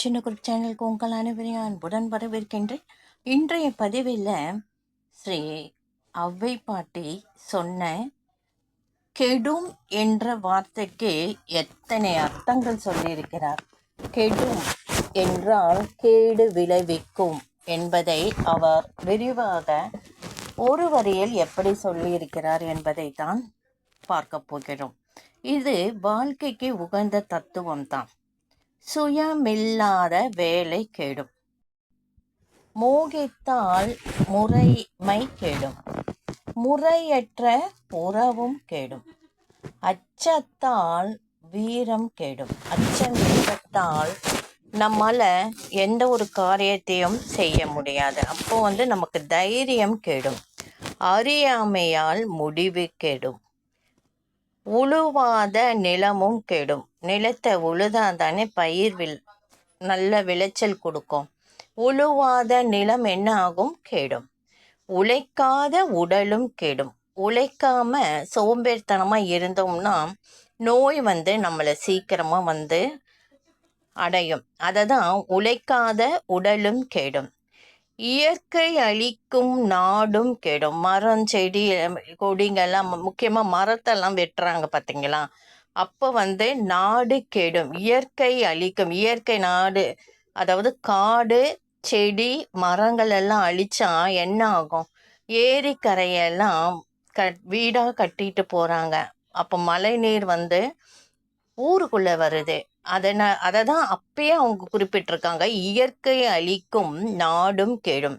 சின்ன குரூப் சேனலுக்கு உங்கள் அனைவரையும் அன்புடன் வரவேற்கின்றேன். இன்றைய பதிவில் ஸ்ரீ அவ்வை பாட்டி சொன்ன கெடும் என்ற வார்த்தைக்கு எத்தனை அர்த்தங்கள் சொல்லியிருக்கிறார்? கெடும் என்றால் கேடு விளைவிக்கும் என்பதை அவர் விரிவாக ஒரு வரியில் எப்படி சொல்லியிருக்கிறார் என்பதை தான் பார்க்க போகிறோம். இது வாழ்க்கைக்கு உகந்த தத்துவம் தான் சுயமில்லாத வேலை கெடும். மோகித்தால் முறைமை கெடும். முறையற்ற உறவும் கெடும். அச்சத்தால் வீரம் கெடும். அச்சம் ஏற்பட்டால் நம்மால் எந்த ஒரு காரியத்தையும் செய்ய முடியாது. அப்போ வந்து நமக்கு தைரியம் கெடும். அறியாமையால் முடிவு கெடும். உழுவாத நிலமும் கெடும். நிலத்தை உழுதாதானே பயிர் வில் நல்ல விளைச்சல் கொடுக்கும். உழுவாத நிலம் என்ன ஆகும் கெடும். உழைக்காத உடலும் கெடும். உழைக்காம சோம்பேறித்தனமாக இருந்தோம்னா நோய் வந்து நம்மளை சீக்கிரமாக வந்து அடையும். அதை தான் உழைக்காத உடலும் கெடும். இயற்கை அழிக்கும் நாடும் கெடும். மரம் செடி கொடிங்கெல்லாம் முக்கியமாக மரத்தெல்லாம் வெட்டுறாங்க பார்த்தீங்களா அப்போ வந்து நாடு கெடும். இயற்கை அழிக்கும். இயற்கை நாடு அதாவது காடு செடி மரங்கள் எல்லாம் அழிச்சா என்ன ஆகும்? ஏரிக்கரையெல்லாம் க வீடாக கட்டிட்டு போகிறாங்க அப்போ மழை நீர் வந்து ஊருக்குள்ளே வருது. அதனை அதை தான் அப்பயே அவங்க குறிப்பிட்டிருக்காங்க. இயற்கை அழிக்கும் நாடும் கெடும்.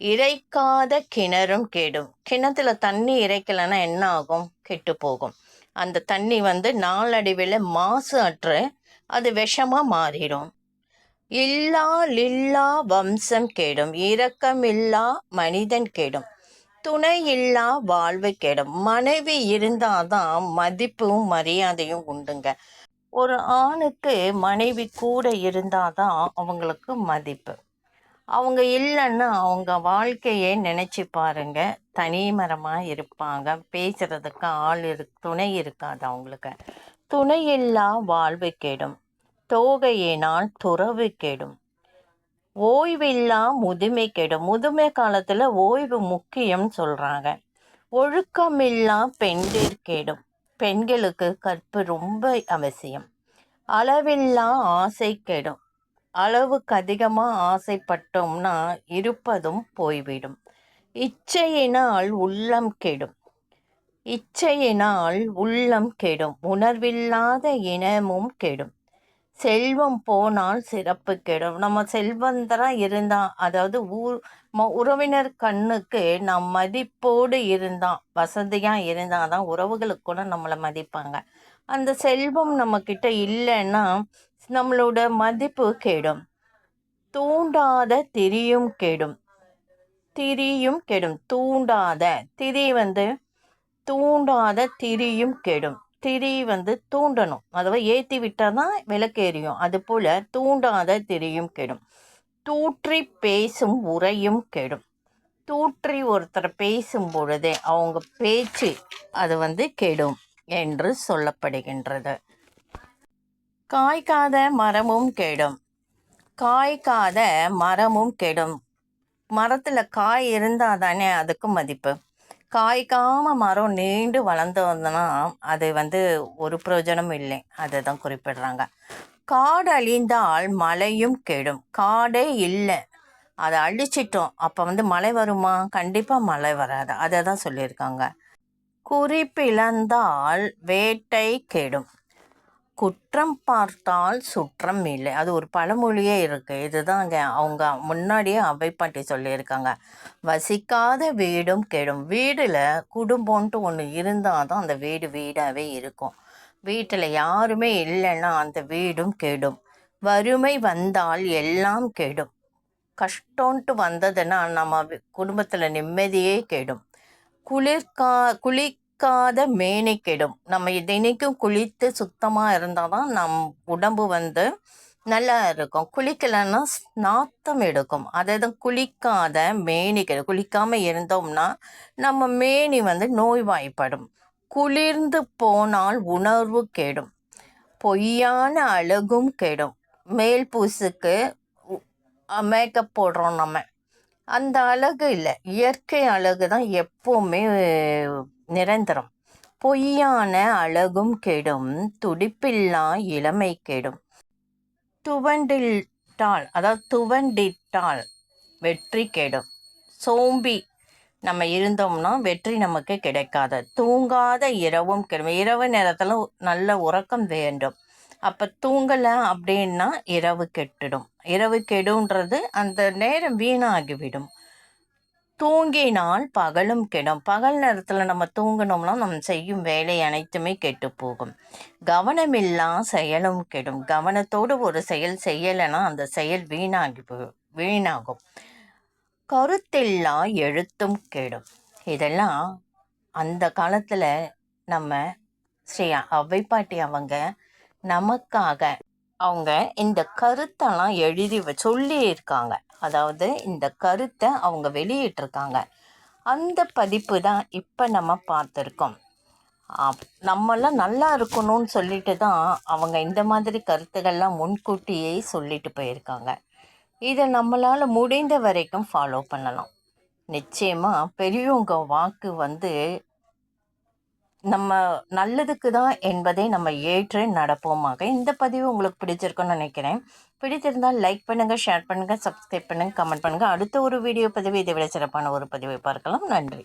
இறைக்காத கிணறும் கெடும். கிணத்துல தண்ணி இறைக்கலைன்னா என்ன ஆகும்? கெட்டு போகும் அந்த தண்ணி வந்து நாளடைவில் மாசு அற்று அது விஷமாக மாறிடும். இல்லா லில்லா வம்சம் கேடும். இரக்கமில்லா மனிதன் கேடும். துணை இல்லா வாழ்வு கேடும். மனைவி இருந்தாதான் மதிப்பும் மரியாதையும் உண்டுங்க. ஒரு ஆணுக்கு மனைவி கூட இருந்தாதான் அவங்களுக்கு மதிப்பு. அவங்க இல்லைன்னா அவங்க வாழ்க்கையை நினச்சி பாருங்க. தனிமரமாக இருப்பாங்க. பேசுகிறதுக்கு ஆள் இரு துணை இருக்காது அவங்களுக்கு. துணையில்லா வாழ்வு கெடும். தோகையினால் துறவு கெடும். ஓய்வில்லா முதுமை கெடும். முதுமை காலத்தில் ஓய்வு முக்கியம் சொல்கிறாங்க ஒழுக்கமில்லா பெண்டிர் கெடும். பெண்களுக்கு கற்பு ரொம்ப அவசியம். அளவில்லா ஆசை கெடும். அளவுக்கு அதிகமாக ஆசைப்பட்டோம்னா இருப்பதும் போய்விடும். இச்சையினால் உள்ளம் கெடும். இச்சையினால் உள்ளம் கெடும். உணர்வில்லாத இனமும் கெடும். செல்வம் போனால் சிறப்பு கெடும். நம்ம செல்வந்தராக இருந்தால் அதாவது ஊர் ம உறவினர் கண்ணுக்கு நம் மதிப்போடு இருந்தால் வசதியாக இருந்தால் தான் உறவுகளுக்கு கூட நம்மளை மதிப்பாங்க. அந்த செல்வம் நம்மக்கிட்ட இல்லைன்னா நம்மளோட மதிப்பு கெடும். தூண்டாத திரியும் கெடும். திரியும் கெடும். தூண்டாத திரி வந்து தூண்டாத திரியும் கெடும். திரி வந்து தூண்டணும். அதாவது ஏற்றி விட்டால் தான் விளக்கேறியும் அதுபோல் தூண்டாத திரியும் கெடும். தூற்றி பேசும் உரையும் கெடும். தூற்றி ஒருத்தர் பேசும் பொழுதே அவங்க பேச்சு அது வந்து கெடும் என்று சொல்லப்படுகின்றது. காய்க்காத மரமும் கெடும். காய்க்காத மரமும் கெடும். மரத்தில் காய் இருந்தால் தானே அதுக்கு மதிப்பு? காய்க்காம மரம் நீண்டு வளர்ந்து வந்தோன்னா அது வந்து ஒரு பிரயோஜனம் இல்லை. அதை தான் குறிப்பிடுறாங்க. காடு அழிந்தால் மழையும் கெடும். காடே இல்லை. அதை அழிச்சிட்டோம். அப்போ வந்து மழை வருமா? கண்டிப்பாக மழை வராது. அதை தான் சொல்லியிருக்காங்க. குறிப்பிழந்தால் வேட்டை கெடும். குற்றம் பார்த்தால் சுற்றம் இல்லை. அது ஒரு பழமொழியே இருக்குது இதுதாங்க. அவங்க முன்னாடியே அவைப்பாட்டி சொல்லியிருக்காங்க. வசிக்காத வீடும் கெடும். வீடில் குடும்பம்ன்ட்டு ஒன்று இருந்தால் தான் அந்த வீடு வீடாகவே இருக்கும். வீட்டில் யாருமே இல்லைன்னா அந்த வீடும் கெடும். வறுமை வந்தால் எல்லாம் கெடும். கஷ்டம்ன்ட்டு வந்ததுன்னா நம்ம குடும்பத்தில் நிம்மதியே கெடும். குளிர்கா குளி குளிக்காத மேனை கெடும். நம்ம தினைக்கும் குளித்து சுத்தமாக இருந்தால் தான் நம் உடம்பு வந்து நல்லா இருக்கும். குளிக்கலைன்னா நாத்தம் எடுக்கும். அதை தான் குளிக்காத மேனி கெடும். குளிக்காமல் இருந்தோம்னா நம்ம மேனி வந்து நோய்வாய்ப்படும். குளிர்ந்து போனால் உணர்வு கெடும். பொய்யான அழகும் கெடும். மேல் பூசுக்கு மேக்கப் போடுறோம் நம்ம. அந்த அழகு இல்லை. இயற்கை அழகு தான் எப்போவுமே நிரந்தரம். பொய்யான அழகும் கெடும் துடிப்பில்லா இளமை கெடும். துவண்டிட்டால் அதாவது துவண்டிட்டால் வெற்றி கெடும். சோம்பி நம்ம இருந்தோம்னா வெற்றி நமக்கு கிடைக்காது. தூங்காத இரவும் கெடும். இரவு நேரத்தில் நல்ல உறக்கம் வேண்டும். அப்போ தூங்கலை அப்படின்னா இரவு கெட்டுடும். இரவு கெடுன்றது அந்த நேரம் வீணாகிவிடும். தூங்கினால் பகலும் கெடும். பகல் நேரத்தில் நம்ம தூங்கினோம்னா நம்ம செய்யும் வேலை அனைத்துமே கெட்டு போகும். கவனமில்லா செயலும் கெடும். கவனத்தோடு ஒரு செயல் செய்யலைன்னா அந்த செயல் வீணாகி வீணாகும். கருத்தில்லா எழுத்தும் கெடும். இதெல்லாம் அந்த காலத்தில் நம்ம ஸ்ரீ அவைப்பாட்டி அவங்க நமக்காக அவங்க இந்த கருத்தெல்லாம் எழுதி சொல்லி இருக்காங்க அதாவது இந்த கருத்தை அவங்க வெளியிட்டிருக்காங்க. அந்த பதிப்பு தான் இப்போ நம்ம பார்த்துருக்கோம். நம்மளாம் நல்லா இருக்கணும்னு சொல்லிட்டு தான் அவங்க இந்த மாதிரி கருத்துக்கள்லாம் முன்கூட்டியே சொல்லிட்டு போயிருக்காங்க. இதை நம்மளால் முடிந்த வரைக்கும் ஃபாலோ பண்ணலாம். நிச்சயமாக பெரியவங்க வாக்கு வந்து நம்ம நல்லதுக்கு தான் என்பதை நம்ம ஏற்று நடப்போமாக. இந்த பதிவு உங்களுக்கு பிடிச்சிருக்குன்னு நினைக்கிறேன். பிடித்திருந்தால் லைக் பண்ணுங்கள் ஷேர் பண்ணுங்கள் சப்ஸ்கிரைப் பண்ணுங்கள் கமெண்ட் பண்ணுங்கள் அடுத்த ஒரு வீடியோ பதிவு இதை விட சிறப்பான ஒரு பதிவை பார்க்கலாம். நன்றி.